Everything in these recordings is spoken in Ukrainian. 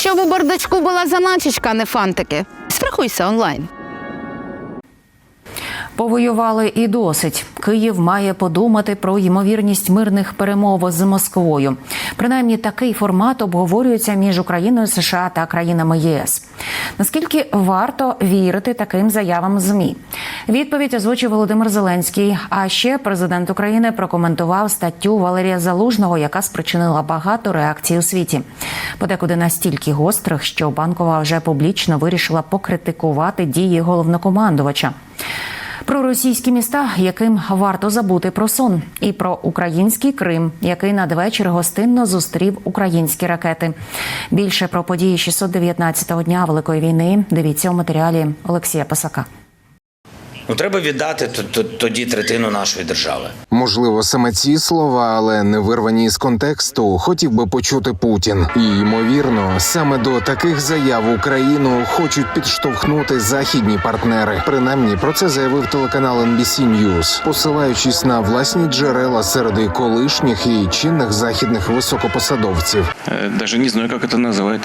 Щоб у бардачку була заначечка, а не фантики. Страхуйся онлайн. Повоювали і досить. Київ має подумати про ймовірність мирних перемов з Москвою. Принаймні, такий формат обговорюється між Україною, США та країнами ЄС. Наскільки варто вірити таким заявам змі? Відповідь озвучив Володимир Зеленський. А ще президент України прокоментував статтю Валерія Залужного, яка спричинила багато реакцій у світі. Подекуди настільки гострих, що банкова вже публічно вирішила покритикувати дії головнокомандувача. Про російські міста, яким варто забути про сон, і про український Крим, який надвечір гостинно зустрів українські ракети. Більше про події 619-го дня Великої війни. Дивіться у матеріалі Олексія Пасака. Ну треба віддати т- т- тоді третину нашої держави. Можливо, саме ці слова, але не вирвані з контексту, хотів би почути Путін. І ймовірно, саме до таких заяв Україну хочуть підштовхнути західні партнери. Принаймні про це заявив телеканал NBC News, посилаючись на власні джерела серед і колишніх і чинних західних високопосадовців. Э, Даже не знаю, как это называть.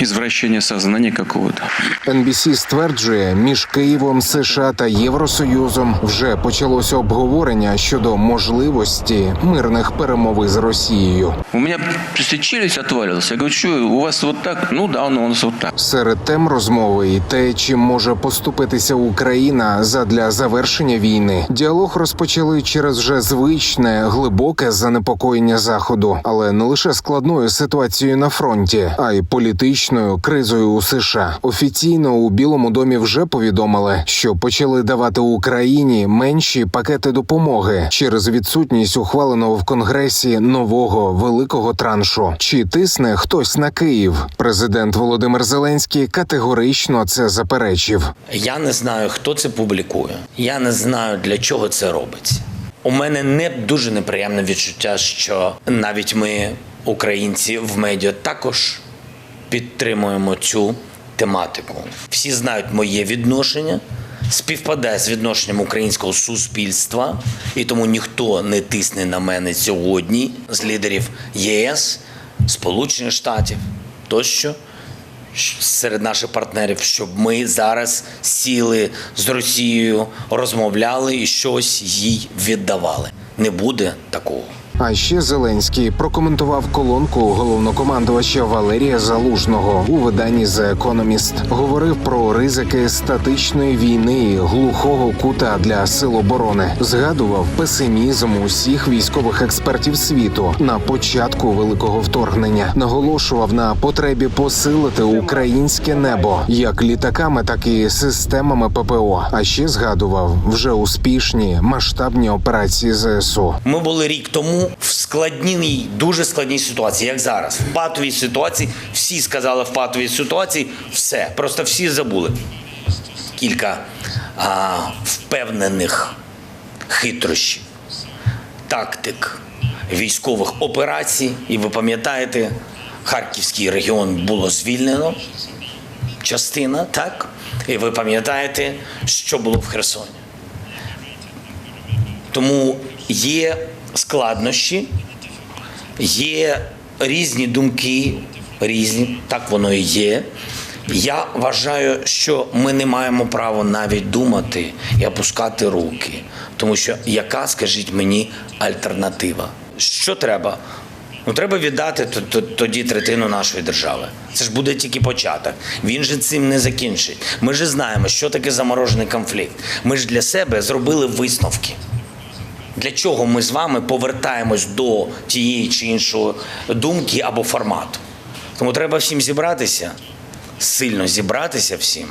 Извращение сознания какого-то. NBC стверджує, між Києвом, США та Євросоюзом вже почалося обговорення щодо можливості мирних перемови з Росією. У меня просто челюсть отвалилась. Я говорю, что у вас вот так? Ну да, ну, у нас вот так. Серед тем розмови і те, чим може поступитися Україна задля завершення війни. Діалог розпочали через вже звичне глибоке занепокоєння заходу, але не лише складною ситуацією на фронті, а й політичною кризою у США. Офіційно у Білому домі вже повідомили, що почали давати Україні менші пакети допомоги через відсутність ухваленого в Конгресі нового великого траншу. Чи тисне хтось на Київ? Президент Володимир Зеленський категорично це заперечив. Я не знаю, хто це публікує. Я не знаю, для чого це робиться. У мене не дуже неприємне відчуття, що навіть ми, українці, в медіа також підтримуємо цю тематику. Всі знають моє відношення. Співпадає з відношенням українського суспільства, і тому ніхто не тисне на мене сьогодні з лідерів ЄС, Сполучених Штатів тощо серед наших партнерів, щоб ми зараз сіли з Росією, розмовляли і щось їй віддавали. Не буде такого. А ще Зеленський прокоментував колонку головнокомандувача Валерія Залужного у виданні The Economist. Говорив про ризики статичної війни глухого кута для сил оборони. Згадував песимізм усіх військових експертів світу на початку великого вторгнення. Наголошував на потребі посилити українське небо як літаками, так і системами ППО. А ще згадував вже успішні масштабні операції ЗСУ. Ми були рік тому в складній, дуже складній ситуації, як зараз. В патовій ситуації всі сказали в патовій ситуації все. Просто всі забули. Кілька а, впевнених хитрощів, тактик військових операцій. І ви пам'ятаєте, Харківський регіон було звільнено. Частина, так? І ви пам'ятаєте, що було в Херсоні. Тому є складнощі, є різні думки, різні, так воно і є. Я вважаю, що ми не маємо права навіть думати і опускати руки. Тому що яка, скажіть мені, альтернатива? Що треба? Ну, треба віддати тоді третину нашої держави. Це ж буде тільки початок. Він же цим не закінчить. Ми ж знаємо, що таке заморожений конфлікт. Ми ж для себе зробили висновки. Для чого ми з вами повертаємось до тієї чи іншої думки або формату? Тому треба всім зібратися, сильно зібратися всім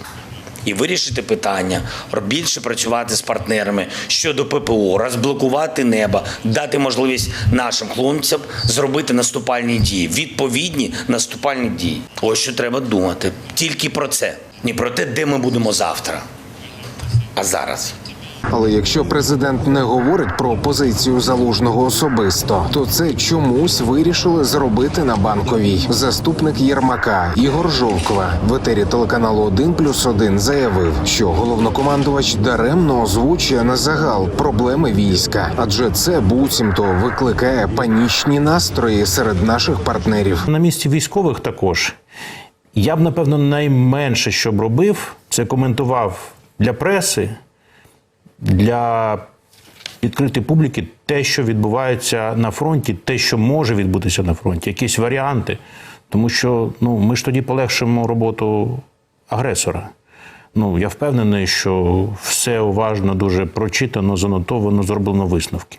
і вирішити питання, більше працювати з партнерами щодо ППО, розблокувати небо, дати можливість нашим хлопцям зробити наступальні дії, відповідні наступальні дії. Ось що треба думати. Тільки про це, не про те, де ми будемо завтра, а зараз. Але якщо президент не говорить про позицію залужного особисто, то це чомусь вирішили зробити на банковій. Заступник Єрмака Ігор Жовква в етері телеканалу 1 плюс 1 заявив, що головнокомандувач даремно озвучує на загал проблеми війська, адже це буцімто викликає панічні настрої серед наших партнерів. На місці військових також. Я б, напевно, найменше, що б робив, це коментував для преси, для відкритої публіки те, що відбувається на фронті, те, що може відбутися на фронті, якісь варіанти. Тому що ну, ми ж тоді полегшимо роботу агресора. Ну, я впевнений, що все уважно, дуже прочитано, занотовано, зроблено висновки.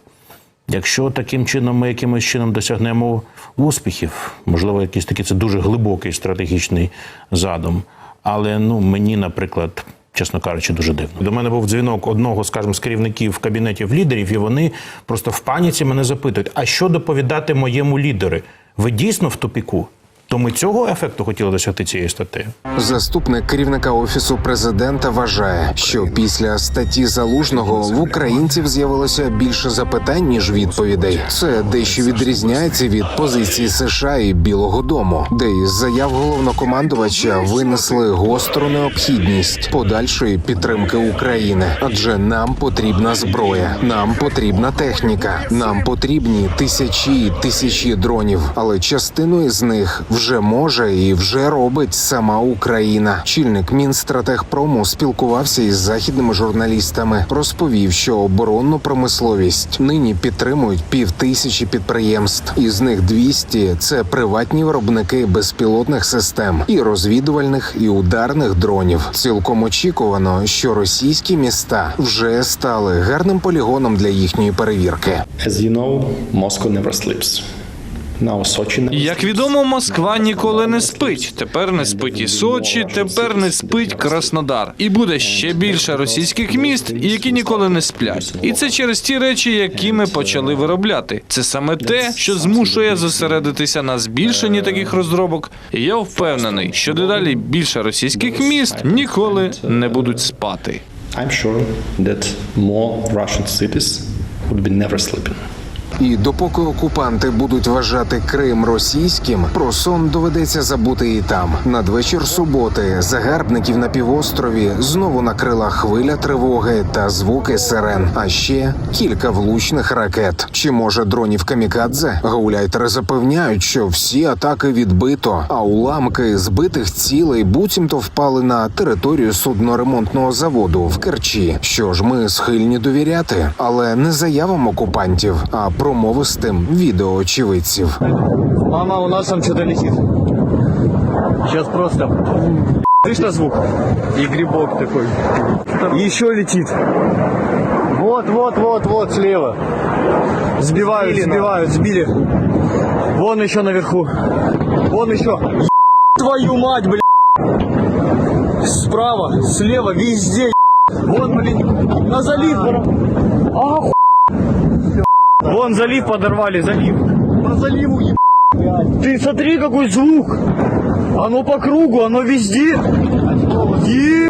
Якщо таким чином ми якимось чином досягнемо успіхів, можливо, якийсь такий це дуже глибокий стратегічний задум. Але ну мені, наприклад, чесно кажучи, дуже дивно. До мене був дзвінок одного, скажімо, з керівників кабінетів лідерів, і вони просто в паніці мене запитують: а що доповідати моєму лідеру? Ви дійсно в тупіку? То ми цього ефекту хотіли досягти цією статтею. Заступник керівника офісу президента вважає, що після статті залужного в українців з'явилося більше запитань ніж відповідей. Це дещо відрізняється від позиції США і Білого Дому, де із заяв головнокомандувача винесли гостру необхідність подальшої підтримки України, адже нам потрібна зброя, нам потрібна техніка, нам потрібні тисячі і тисячі дронів, але частину із них вже може і вже робить сама Україна. Чільник Мінстратегпрому спілкувався із західними журналістами. Розповів, що оборонну промисловість нині підтримують півтисячі підприємств. Із них 200 – це приватні виробники безпілотних систем і розвідувальних і ударних дронів. Цілком очікувано, що російські міста вже стали гарним полігоном для їхньої перевірки. As you know, Moscow never sleeps. Sochi Як відомо, Москва ніколи не спить. Тепер не спить і Сочі, тепер не спить Краснодар. І буде ще більше російських міст, які ніколи не сплять. І це через ті речі, які ми почали виробляти. Це саме те, що змушує зосередитися на збільшенні таких розробок. І я впевнений, що дедалі більше російських міст ніколи не будуть спати. I'm sure that more Russian cities would be never sleeping. І допоки окупанти будуть вважати Крим російським, про сон доведеться забути і там. Надвечір суботи загарбників на півострові знову накрила хвиля тривоги та звуки сирен. А ще кілька влучних ракет. Чи може дронів камікадзе? Гауляйтери запевняють, що всі атаки відбито, а уламки збитих цілей буцімто впали на територію судноремонтного заводу в Керчі. Що ж, ми схильні довіряти, але не заявам окупантів, а промовистим відеоочевидців. Мама, у нас там что-то летит. Сейчас просто... Слышно звук? И грибок такой. И еще летит. Вот, вот, вот, вот, слева. Сбивают, сбивают, сбили. Вон еще наверху. Вон еще. Е- Твою мать, блин. Справа, слева, везде. е- Вон, блин, на залив. Ху- Вон залив подорвали, залив. По заливу е- Ты смотри, какой звук! Оно по кругу, оно везде! Е-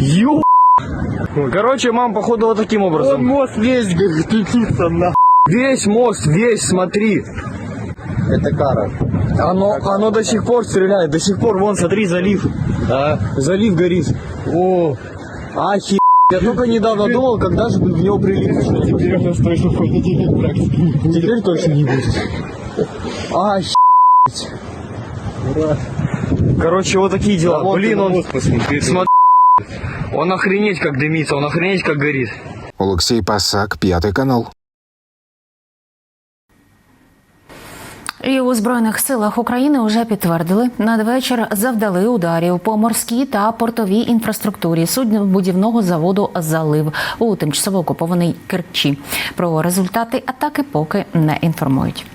Ё- Короче, мам, походу, вот таким образом. Вон мост весь летится, на. Весь мост, весь, смотри. Это кара. Оно, оно до сих пор стреляет, до сих пор, вон, смотри, залив. Да. Залив горит. О, ахи. Я только недавно думал, когда же в него прилипнуть. Теперь у нас точно понедельник практики. Теперь точно не будет. Охереть. Короче, вот такие дела. Блин, он... Смотри. Он охренеть как дымится, он охренеть как горит. Олексій Пасак, п'ятий канал. І у збройних силах України вже підтвердили надвечір завдали ударів по морській та портовій інфраструктурі суднобудівного заводу Залив у тимчасово окупованій Керчі. Про результати атаки поки не інформують.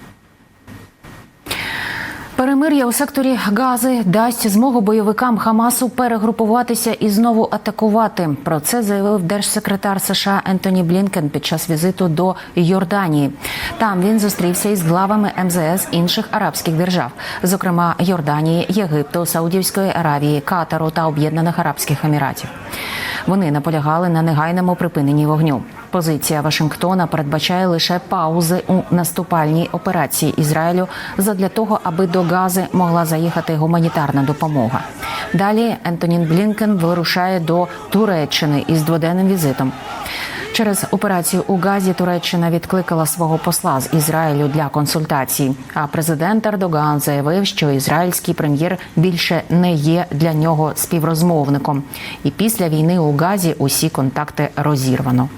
Перемир'я у секторі Гази дасть змогу бойовикам Хамасу перегрупуватися і знову атакувати. Про це заявив держсекретар США Ентоні Блінкен під час візиту до Йорданії. Там він зустрівся із главами МЗС інших арабських держав, зокрема Йорданії, Єгипту, Саудівської Аравії, Катару та Об'єднаних Арабських Еміратів. Вони наполягали на негайному припиненні вогню. Позиція Вашингтона передбачає лише паузи у наступальній операції Ізраїлю задля того, аби до Гази могла заїхати гуманітарна допомога. Далі Ентонін Блінкен вирушає до Туреччини із дводенним візитом. Через операцію у Газі Туреччина відкликала свого посла з Ізраїлю для консультацій. А президент Ердоган заявив, що ізраїльський прем'єр більше не є для нього співрозмовником. І після війни у Газі усі контакти розірвано.